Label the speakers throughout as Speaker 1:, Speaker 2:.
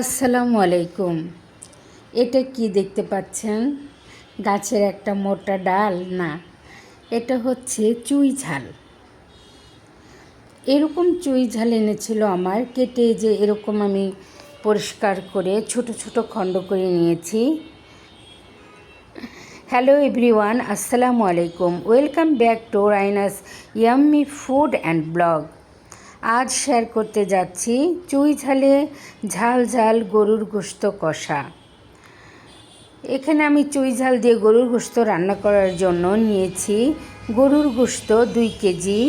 Speaker 1: আসসালামু আলাইকুম। এটা কি দেখতে পাচ্ছেন? গাছের একটা মোটা ডাল, না, এটা হচ্ছে চুই ঝাল। এরকম চুই ঝাল এনেছিল আমার, কেটে যে এরকম আমি পরিষ্কার করে ছোট ছোট খণ্ড করে নিয়েছি। হ্যালো এভরিওয়ান, আসসালামু আলাইকুম। Welcome back to Raina's yummy food and blog. আজ শেয়ার করতে যাচ্ছি চুই ঝালে ঝাল গরুর গোস্ত কষা। এখানে আমি চুই দিয়ে গরুর গোস্ত রান্না করার জন্য নিয়েছি গরুর গোস্ত দুই কেজি।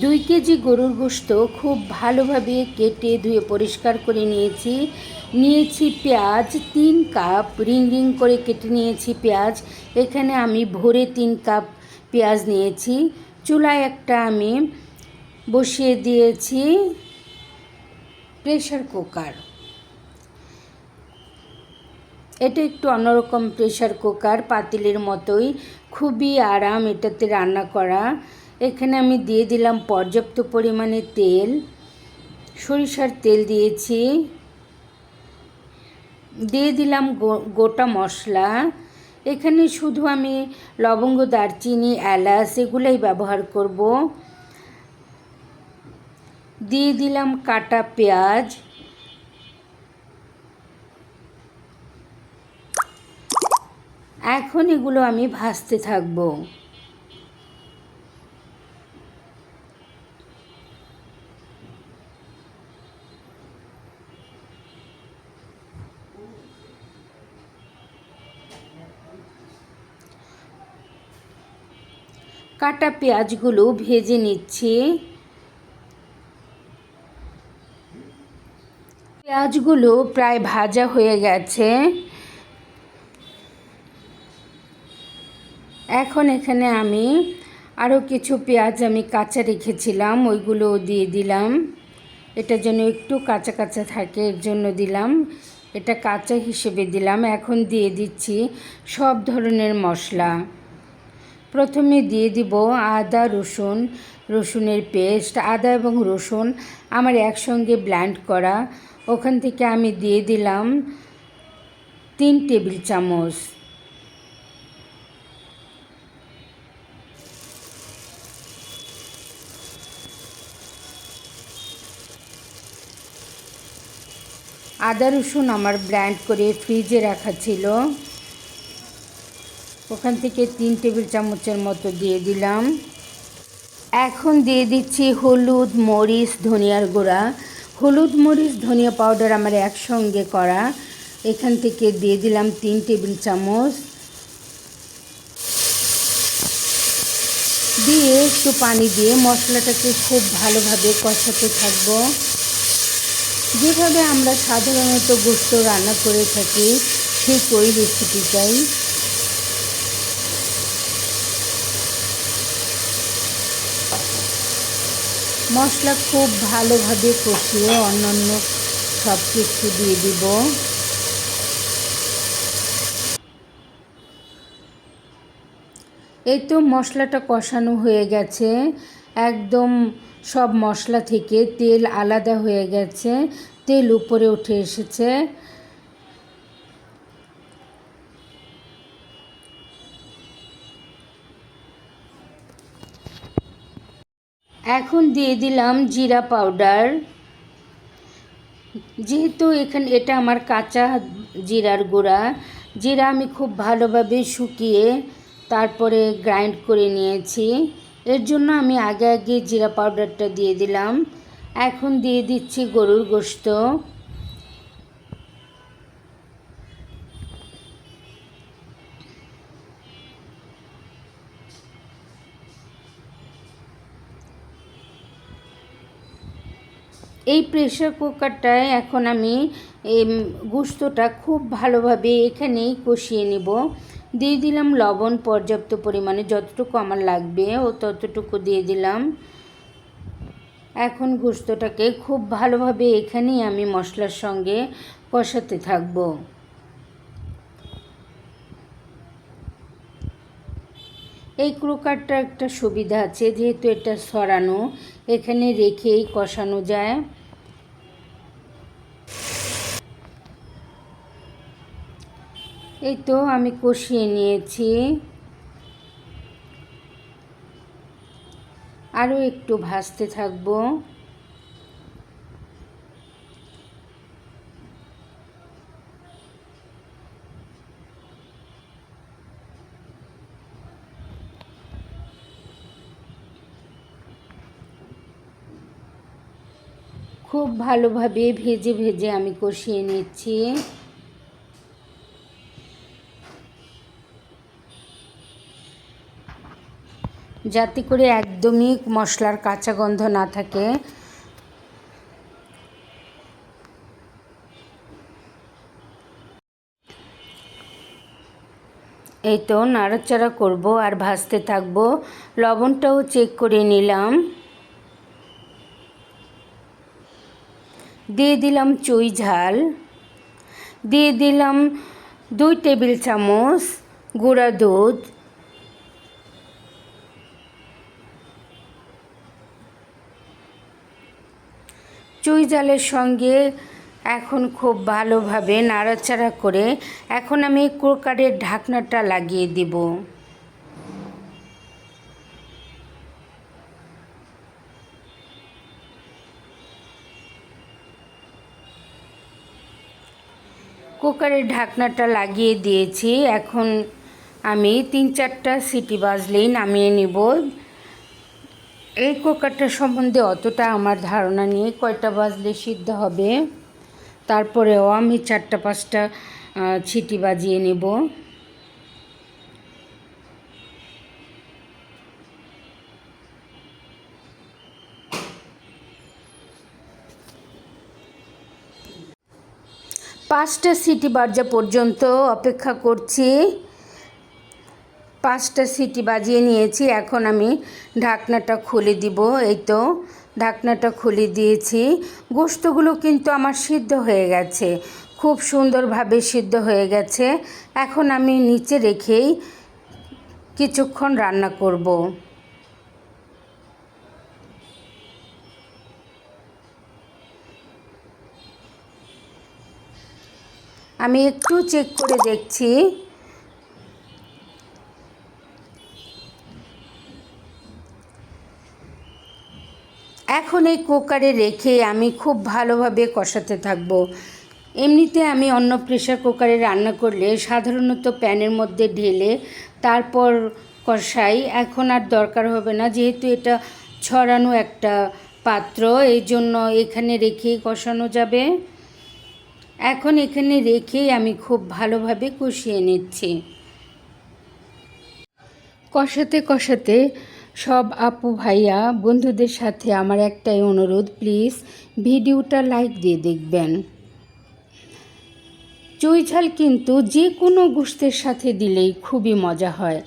Speaker 1: দুই কেজি গরুর গোস্ত খুব ভালোভাবে কেটে ধুয়ে পরিষ্কার করে নিয়েছি। নিয়েছি পেঁয়াজ, তিন কাপ রিং রিং করে কেটে নিয়েছি পেঁয়াজ। এখানে আমি ভরে তিন কাপ পেঁয়াজ নিয়েছি। চুলায় একটা আমি বসিয়ে দিয়েছি প্রেশার কুকার এটা একটু অন্যরকম প্রেশার কুকার পাতিলের মতোই। খুবই আরাম এটাতে রান্না করা। এখানে আমি দিয়ে দিলাম পর্যাপ্ত পরিমাণে তেল। সরিষার তেল দিয়েছি। দিয়ে দিলাম গোটা মশলা। এখানে শুধু আমি লবঙ্গ, দারচিনি, এলাচ এগুলোই ব্যবহার করব। দিয়ে দিলাম কাটা পেঁয়াজ। এখন এগুলো আমি ভাজতে থাকব। কাটা পেঁয়াজগুলো ভেজে নিচ্ছি। পেঁয়াজগুলো প্রায় ভাজা হয়ে গেছে। এখন এখানে আমি আরও কিছু পেঁয়াজ আমি কাঁচা রেখেছিলাম, ওইগুলো দিয়ে দিলাম। এটা যেন একটু কাঁচা কাঁচা থাকে এর জন্য দিলাম। এটা কাঁচা হিসেবে দিলাম। এখন দিয়ে দিচ্ছি সব ধরনের মশলা। প্রথমে দিয়ে দিব আদা, রসুন, রসুনের পেস্ট। আদা এবং রসুন আমার একসঙ্গে ব্ল্যান্ড করা। ওখান থেকে আমি দিয়ে দিলাম তিন টেবিল চামচ। আদা রসুন আমার ব্র্যান্ড করে ফ্রিজে রাখা ছিল। ওখান থেকে তিন টেবিল চামচের মতো দিয়ে দিলাম। এখন দিয়ে দিচ্ছি হলুদ, মরিচ, ধনিয়ার গুঁড়া। হলুদ মরিচ, ধনিয়া পাউডার আমার একসঙ্গে করা। এখান থেকে দিয়ে দিলাম তিন টেবিল চামচ। দিয়ে একটু পানি দিয়ে মশলাটাকে খুব ভালোভাবে কষাতে থাকব। যেভাবে আমরা সাধারণত গোস্ত রান্না করে থাকি ঠিক ওই রেসিপিটাই মশলা খুব ভালোভাবে কষিয়ে অন্যান্য সব কিছু দিয়ে দিব। এই তো মশলাটা কষানো হয়ে গেছে। একদম সব মশলা থেকে তেল আলাদা হয়ে গেছে। তেল উপরে উঠে এসেছে। এখন দিয়ে দিলাম জিরা পাউডার। যেহেতু এখানে, এটা আমার কাঁচা জিরার গুঁড়া। জিরা আমি খুব ভালোভাবে শুকিয়ে তারপরে গ্রাইন্ড করে নিয়েছি। এর জন্য আমি আগে আগে জিরা পাউডারটা দিয়ে দিলাম। এখন দিয়ে দিচ্ছি গরুর গোস্ত এই প্রেশার কুকারটায় এখন আমি গুস্তটা খুব ভালোভাবে এখানেই কষিয়ে নেব। দিয়ে দিলাম লবণ পর্যাপ্ত পরিমাণে, যতটুকু আমার লাগবে ও ততটুকু দিয়ে দিলাম। এখন গুস্তটাকে খুব ভালোভাবে এখানেই আমি মশলার সঙ্গে কষাতে থাকব। এই ক্রোকারটা একটা সুবিধা আছে, যেহেতু এটা সরানো, এখানে রেখেই কষানো যায়। এই তো আমি কষিয়ে নিয়েছি। আরও একটু ভাজতে থাকব। খুব ভালোভাবে ভেজে ভেজে আমি কষিয়ে নিচ্ছি। যাতে করে একদমই মশলার কাঁচা গন্ধ না থাকে। এই তো নাড়াচাড়া করব আর ভাজতে থাকব। লবণটাও চেক করে নিলাম। দিয়ে দিলাম চুই ঝাল, দিয়ে দিলাম দুই টেবিল চামচ গুঁড়া দুধ, চুই জালের সঙ্গে এখন খুব ভালোভাবে নাড়াচাড়া করে এখন আমি কুকারের ঢাকনাটা লাগিয়ে দিব। কুকারের ঢাকনাটা লাগিয়ে দিয়েছি। এখন আমি তিন চারটা সিটি বাজলেই নামিয়ে নিব। এই কুকারটা সম্বন্ধে অতটা আমার ধারণা নেই, কয়টা বাজলে সিদ্ধ হবে। তারপরেও আমি চারটা পাঁচটা সিটি বাজিয়ে নেব। পাঁচটা সিটি বাজা পর্যন্ত অপেক্ষা করছি। পাঁচটা সিটি বাজিয়ে নিয়েছি। এখন আমি ঢাকনাটা খুলে দিব। এই তো, ঢাকনাটা খুলে দিয়েছি। গোস্তগুলো কিন্তু আমার সিদ্ধ হয়ে গেছে। খুব সুন্দরভাবে সিদ্ধ হয়ে গেছে। এখন আমি নিচে রেখেই কিছুক্ষণ রান্না করব। আমি একটু চেক করে দেখছি। এখন এই কুকারে রেখে আমি খুব ভালোভাবে কষাতে থাকব। এমনিতে আমি অন্য প্রেশার কুকারে রান্না করলে সাধারণত প্যানের মধ্যে ঢেলে তারপর কষাই। এখন আর দরকার হবে না, যেহেতু এটা ছড়ানো একটা পাত্র এই জন্য এখানে রেখেই কষানো যাবে। এখন এখানে রেখেই আমি খুব ভালোভাবে কষিয়ে নিচ্ছি। কষাতে কষাতে সব আপু ভাইয়া, বন্ধুদের সাথে আমার একটাই অনুরোধ, প্লিজ ভিডিওটা লাইক দিয়ে দেখবেন। চুই ঝাল কিন্তু যে কোনো গোষ্ঠের সাথে দিলেই খুবই মজা হয়।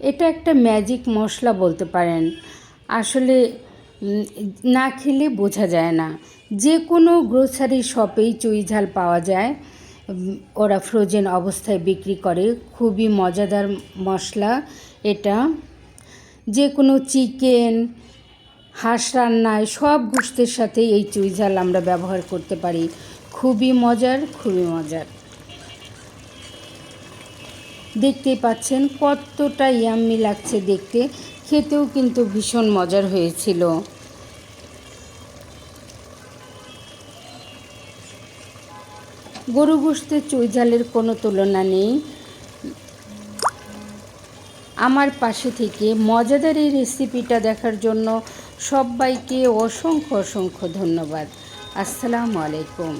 Speaker 1: এটা একটা ম্যাজিক মশলা বলতে পারেন। আসলে না খেলে বোঝা যায় না। যে কোনো গ্রোসারি শপেই চুই ঝাল পাওয়া যায়। ওরা ফ্রোজেন অবস্থায় বিক্রি করে। খুবই মজাদার মশলা এটা। যে কোনো চিকেন হাঁস রান্নায় সব গোষ্ঠের সাথে এই চুই ঝাল আমরা ব্যবহার করতে পারি। খুবই মজার খুবই মজার। দেখতেই পাচ্ছেন কতটা ইয়াম্মি লাগছে দেখতে। খেতেও কিন্তু ভীষণ মজার হয়েছিল। গরু গোষ্ঠের চৈজালের কোনো তুলনা নেই। আমার পাশে থেকে মজাদার এই রেসিপিটা দেখার জন্য সবাইকে অসংখ্য অসংখ্য ধন্যবাদ। আসসালামু আলাইকুম।